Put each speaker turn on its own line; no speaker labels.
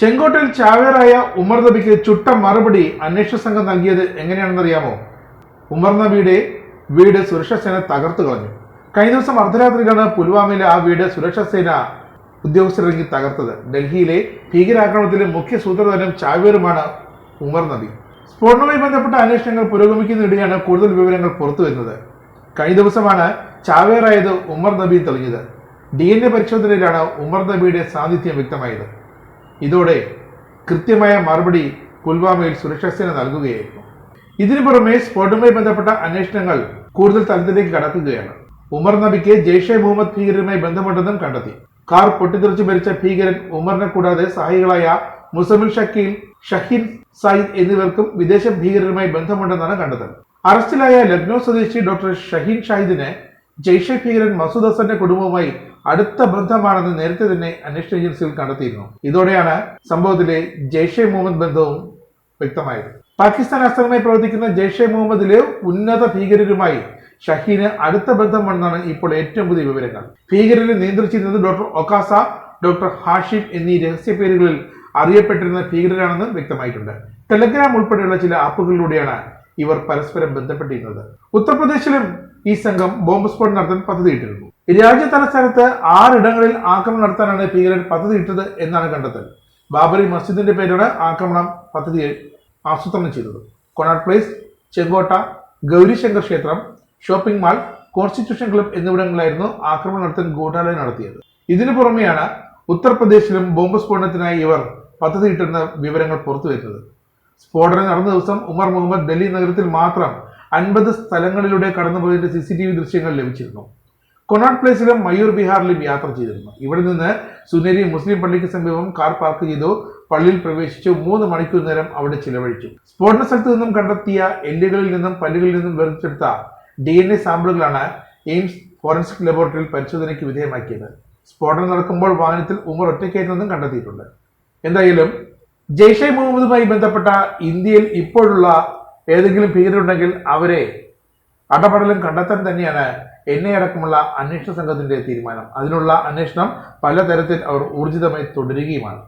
ചെങ്കോട്ടയിൽ ചാവേറായ ഉമർ നബിക്ക് ചുട്ട മറുപടി അന്വേഷണ സംഘം നൽകിയത് എങ്ങനെയാണെന്നറിയാമോ? ഉമർ നബിയുടെ വീട് സുരക്ഷാ സേന തകർത്തു കളഞ്ഞു. കഴിഞ്ഞ ദിവസം അർദ്ധരാത്രിയിലാണ് പുൽവാമയിലെ ആ വീട് സുരക്ഷാ സേന ഉദ്യോഗസ്ഥരിറങ്ങി തകർത്തത്. ഡൽഹിയിലെ ഭീകരാക്രമണത്തിലെ മുഖ്യ സൂത്രധാരനും ചാവേറുമാണ് ഉമർ നബി. സ്ഫോടനവുമായി ബന്ധപ്പെട്ട അന്വേഷണങ്ങൾ പുരോഗമിക്കുന്നതിനിടെയാണ് കൂടുതൽ വിവരങ്ങൾ പുറത്തു വരുന്നത്. കഴിഞ്ഞ ദിവസമാണ് ചാവേറായത് ഉമർ നബി തെളിഞ്ഞത്. ഡി എൻ എ പരിശോധനയിലാണ് ഉമർ നബിയുടെ സാന്നിധ്യം വ്യക്തമായത്. ഇതോടെ കൃത്യമായ മറുപടി പുൽവാമയിൽ സുരക്ഷാ സേന നൽകുകയായിരുന്നു. ഇതിനു പുറമെ സ്ഫോടനവുമായി ബന്ധപ്പെട്ട അന്വേഷണങ്ങൾ കൂടുതൽ തലത്തിലേക്ക് കടക്കുകയാണ്. ഉമർ നബിക്ക് ജെയ്ഷെ മുഹമ്മദ് ഭീകരരുമായി ബന്ധമുണ്ടെന്നും കണ്ടെത്തി. കാർ പൊട്ടിത്തെറിച്ച് മരിച്ച ഭീകരൻ ഉമറിനെ കൂടാതെ സഹായികളായ മുസമിൽ ഷക്കീൽ ഷഹീൻ സയ്യിദ് എന്നിവർക്കും വിദേശ ഭീകരരുമായി ബന്ധമുണ്ടെന്നാണ് കണ്ടെത്തൽ. അറസ്റ്റിലായ ലക്നൌ സ്വദേശി ഡോക്ടർ ഷഹീൻ ഷാഹിദിന് ജെയ്ഷെ ഭീകരൻ മസൂദ് ഹസന്റെ കുടുംബവുമായി അടുത്ത ബന്ധമാണെന്ന് നേരത്തെ തന്നെ അന്വേഷണ ഏജൻസികൾ കണ്ടെത്തിയിരുന്നു. ഇതോടെയാണ് സംഭവത്തിലെ ജെയ്ഷെ മുഹമ്മദ് ബന്ധവും വ്യക്തമായത്. പാകിസ്ഥാൻ ആസ്ഥാനമായി പ്രവർത്തിക്കുന്ന ജെയ്ഷെ മുഹമ്മദിലെ ഉന്നത ഭീകരരുമായി ഷഹീന് അടുത്ത ബന്ധമുണ്ടെന്നാണ് ഇപ്പോൾ ഏറ്റവും പുതിയ വിവരങ്ങൾ. ഭീകരരെ നിയന്ത്രിച്ചിരുന്നത് ഡോക്ടർ ഒക്കാസ ഡോക്ടർ ഹാഷിം എന്നീ രഹസ്യ പേരുകളിൽ അറിയപ്പെട്ടിരുന്ന ഭീകരരാണെന്ന് വ്യക്തമായിട്ടുണ്ട്. ടെലഗ്രാം ഉൾപ്പെടെയുള്ള ചില ആപ്പുകളിലൂടെയാണ് ഇവർ പരസ്പരം ബന്ധപ്പെട്ടിരുന്നത്. ഉത്തർപ്രദേശിലും ഈ സംഘം ബോംബ് സ്ഫോടനം നടത്താൻ പദ്ധതിയിട്ടിരുന്നു രാജ്യ തലസ്ഥാനത്ത് ആറിടങ്ങളിൽ ആക്രമണം നടത്താനാണ് ഭീകരൻ പദ്ധതിയിട്ടത് എന്നാണ് കണ്ടെത്തൽ. ബാബറി മസ്ജിദിന്റെ പേരാണ് ആക്രമണം പദ്ധതി ആസൂത്രണം ചെയ്തത്. കൊണാട്ട് പ്ലേസ് ചെങ്കോട്ട ഗൗരിശങ്കർ ക്ഷേത്രം ഷോപ്പിംഗ് മാൾ കോൺസ്റ്റിറ്റ്യൂഷൻ ക്ലബ് എന്നിവിടങ്ങളിലായിരുന്നു ആക്രമണം നടത്താൻ ഗൂഢാലോചന നടത്തിയത്. ഇതിനു പുറമെയാണ് ഉത്തർപ്രദേശിലും ബോംബ് സ്ഫോടനത്തിനായി ഇവർ പദ്ധതിയിട്ടെന്ന വിവരങ്ങൾ പുറത്തുവരുന്നത്. സ്ഫോടനം നടന്ന ദിവസം ഉമർ മുഹമ്മദ് ഡൽഹി നഗരത്തിൽ മാത്രം അൻപത് സ്ഥലങ്ങളിലൂടെ കടന്നുപോയതിന്റെ സി സി ടി വി ദൃശ്യങ്ങൾ ലഭിച്ചിരുന്നു. കൊണാട്ട് പ്ലേസിലും മയൂർ ബിഹാറിലും യാത്ര ചെയ്തിരുന്നു. ഇവിടെ നിന്ന് സുനേരി മുസ്ലിം പള്ളിക്ക് സമീപം കാർ പാർക്ക് ചെയ്തു. പള്ളിയിൽ പ്രവേശിച്ചു. മൂന്ന് മണിക്കൂർ നേരം അവിടെ ചിലവഴിച്ചു. സ്ഫോടന സ്ഥലത്ത് നിന്നും കണ്ടെത്തിയ എല്ലുകളിൽ നിന്നും പല്ലുകളിൽ നിന്നും വേർതിരിച്ചെടുത്ത ഡി എൻ എ സാമ്പിളുകളാണ് എയിംസ് ഫോറൻസിക് ലബോറട്ടറിയിൽ പരിശോധനയ്ക്ക് വിധേയമാക്കിയത്. സ്ഫോടനം നടക്കുമ്പോൾ വാഹനത്തിൽ ഉമർ ഒറ്റയ്ക്കായിരുന്നെന്നും കണ്ടെത്തിയിട്ടുണ്ട്. എന്തായാലും ജെയ്ഷെ മുഹമ്മദുമായി ബന്ധപ്പെട്ട ഇന്ത്യയിൽ ഇപ്പോഴുള്ള ഏതെങ്കിലും ഭീകരുണ്ടെങ്കിൽ അവരെ അടപടലും കണ്ടെത്താൻ തന്നെയാണ് എന്നെ അടക്കമുള്ള അന്വേഷണ സംഘത്തിന്റെ തീരുമാനം. അതിനുള്ള അന്വേഷണം പലതരത്തിൽ അവർ ഊർജിതമായി തുടരുകയുമാണ്.